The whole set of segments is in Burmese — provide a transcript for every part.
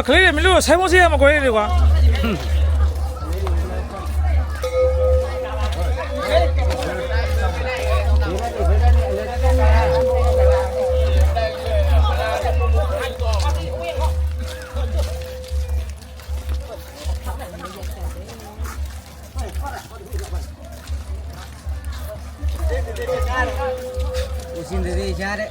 အကလေးတွေမလို့ဆိုင်မစီရမကွဲတွေကွာ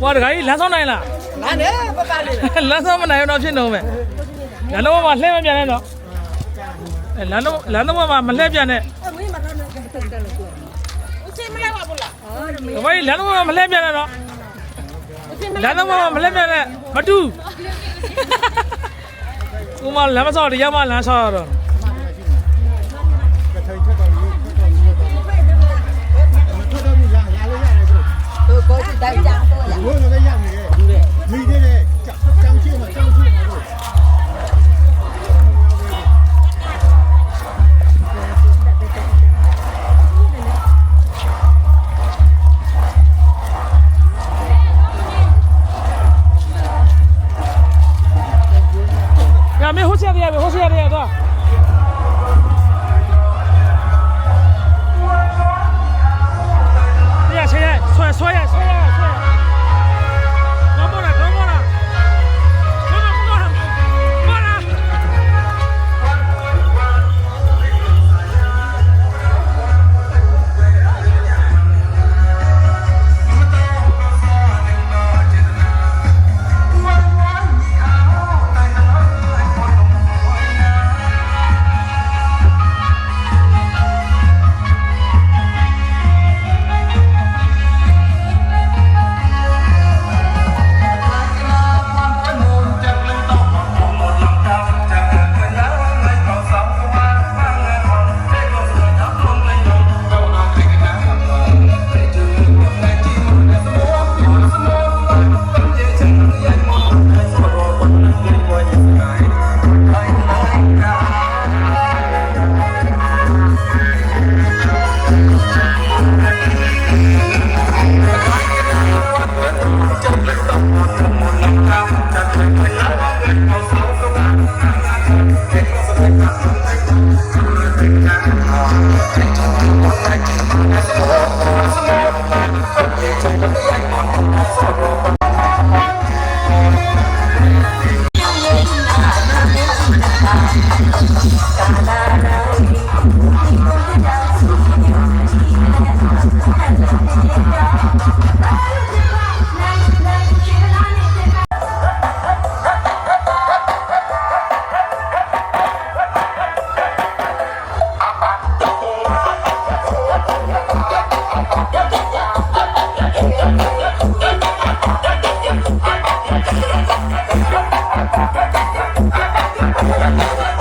ဟိုတခါကြီးလမ်းဆောင်နိုင်လားလမ်းနဲ့ပပလေးလမ်းဆောင်မနိုင်တော့ဖြစ်တော့မယ် လမ်းတော့မှလှည့်မပြန်နဲ့တော့အဲလမ်းတော့လမ်းတော့မှမလှည့်ပြန်နဲ့ဘာကြီးလမ်းတော့မှမလှည့်ပြန်နဲ့တော့လမ်းတော့မှမလှည့်ပြန်နဲ့မတူဦးမလမ်းမဆောက်တရားမလမ်းဆောက်ရတော့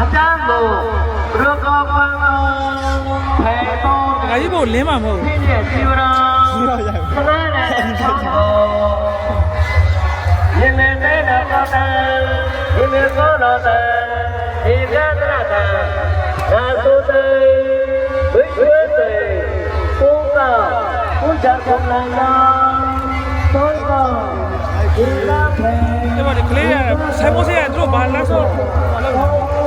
가장 높 들어가봐요 대도 내가 입어 올리마 뭐. 신의 지우랑 하늘의 천국 힘을 내려가다 힘을 걸어다. 힘을 나다. 나소대 의교대 꿈과 혼자 겁나요 꿈과 일라페 이번에 클리어. 잘못해야 들어 말라서 말라고